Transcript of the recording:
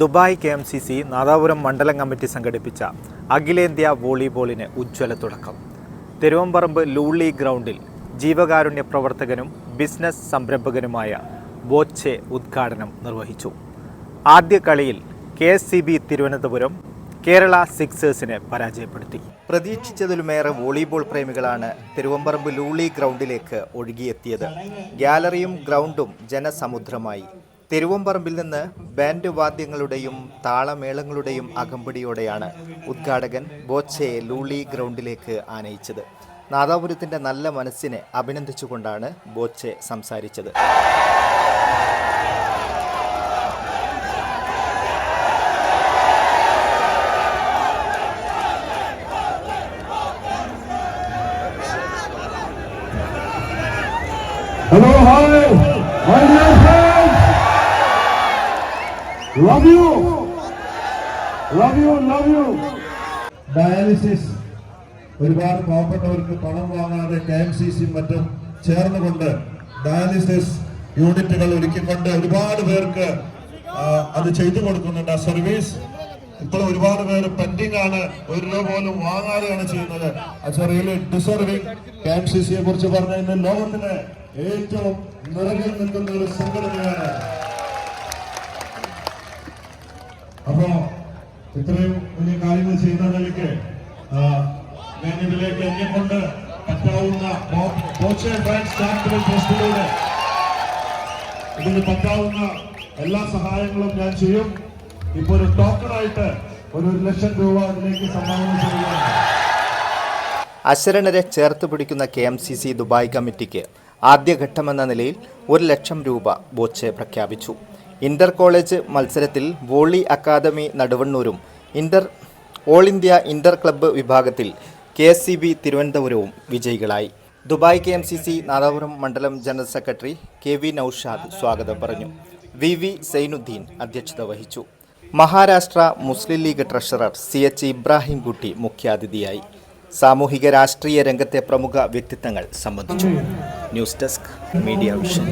Dubai K M C C Nadapuram മണ്ഡലം committee സംഘടിപ്പിച്ച അഖിലേന്ത്യാ വോളിബോളിന് ഉജ്ജ്വല തുടക്കം. തിരുവമ്പറമ്പ് ലൂളി ഗ്രൗണ്ടിൽ ജീവകാരുണ്യ പ്രവർത്തകനും ബിസിനസ് സംരംഭകനുമായ ബോച്ചെ ഉദ്ഘാടനം നിർവഹിച്ചു. ആദ്യ കളിയിൽ K S C B Thiruvananthapuram Kerala സിക്സേഴ്സിനെ പരാജയപ്പെടുത്തി. പ്രതീക്ഷിച്ചതിലുമേറെ വോളിബോൾ പ്രേമികളാണ് തിരുവമ്പറമ്പ് ലൂളി ഗ്രൗണ്ടിലേക്ക് ഒഴുകിയെത്തിയത്. ഗ്യാലറിയും ഗ്രൗണ്ടും ജനസമുദ്രമായി. തിരുവമ്പറമ്പിൽ നിന്ന് ബാൻഡ് വാദ്യങ്ങളുടെയും താളമേളങ്ങളുടെയും അകമ്പടിയോടെയാണ് ഉദ്ഘാടകൻ ബോച്ചയെ ലൂളി ഗ്രൗണ്ടിലേക്ക് ആനയിച്ചത്. നാദാപുരത്തിന്റെ നല്ല മനസ്സിനെ അഭിനന്ദിച്ചുകൊണ്ടാണ് ബോച്ചെ സംസാരിച്ചത്. Hello, hi, my you love you love you. Dialysis. ഒരുപാട് പാവപ്പെട്ടവർക്ക് പണം വാങ്ങാതെ കെ എം സി സി മറ്റും ചേർന്നുകൊണ്ട് ഡയാലിസിസ് യൂണിറ്റുകൾ ഒരുക്കിക്കൊണ്ട് ഒരുപാട് പേർക്ക് അത് ചെയ്തു കൊടുക്കുന്നുണ്ട്. ആ സർവീസ് ഇപ്പോൾ ഒരുപാട് പേര് പെൻഡിങ് ആണ്. ഒരു രൂപ പോലും വാങ്ങാതെയാണ് ചെയ്യുന്നത്. Really deserving K M C സിയെ കുറിച്ച് പറഞ്ഞ ഇന്ന് ലോകത്തിലെ ഏറ്റവും നിറകിൽ നിൽക്കുന്ന ഒരു സംഘടനയാണ് അപ്പോ ഇത്രയും വലിയ കാര്യങ്ങൾ ചെയ്യുന്ന നിലയ്ക്ക് ഞാൻ ഇതിലേക്ക് എന്നെ കൊണ്ട് പറ്റാവുന്ന ഇതിന് പറ്റാവുന്ന എല്ലാ സഹായങ്ങളും ഞാൻ ചെയ്യും. ഇപ്പൊ ഒരു ടോക്കണായിട്ട് ഒരു ഒരു ലക്ഷം രൂപ അതിലേക്ക് സംഭാവന ചെയ്യുകയാണ്. അശരണരെ ചേർത്ത് പിടിക്കുന്ന K M C C Dubai കമ്മിറ്റിക്ക് ആദ്യഘട്ടമെന്ന നിലയിൽ ഒരു ലക്ഷം രൂപ ബോച്ചെ പ്രഖ്യാപിച്ചു. ഇന്റർ കോളേജ് മത്സരത്തിൽ volley academy നടുവണ്ണൂരും inter all India inter club വിഭാഗത്തിൽ കെ എസ് സി ബി തിരുവനന്തപുരവും വിജയികളായി. Dubai K M C C Nadapuram മണ്ഡലം general secretary K V Noushad സ്വാഗതം പറഞ്ഞു. വി വി സൈനുദ്ദീൻ അധ്യക്ഷത വഹിച്ചു. Maharashtra Muslim League treasurer C H Ibrahim Kutty മുഖ്യാതിഥിയായി. സാമൂഹിക രാഷ്ട്രീയ രംഗത്തെ പ്രമുഖ വ്യക്തിത്വങ്ങൾ സംബന്ധിച്ചു. News desk media vision.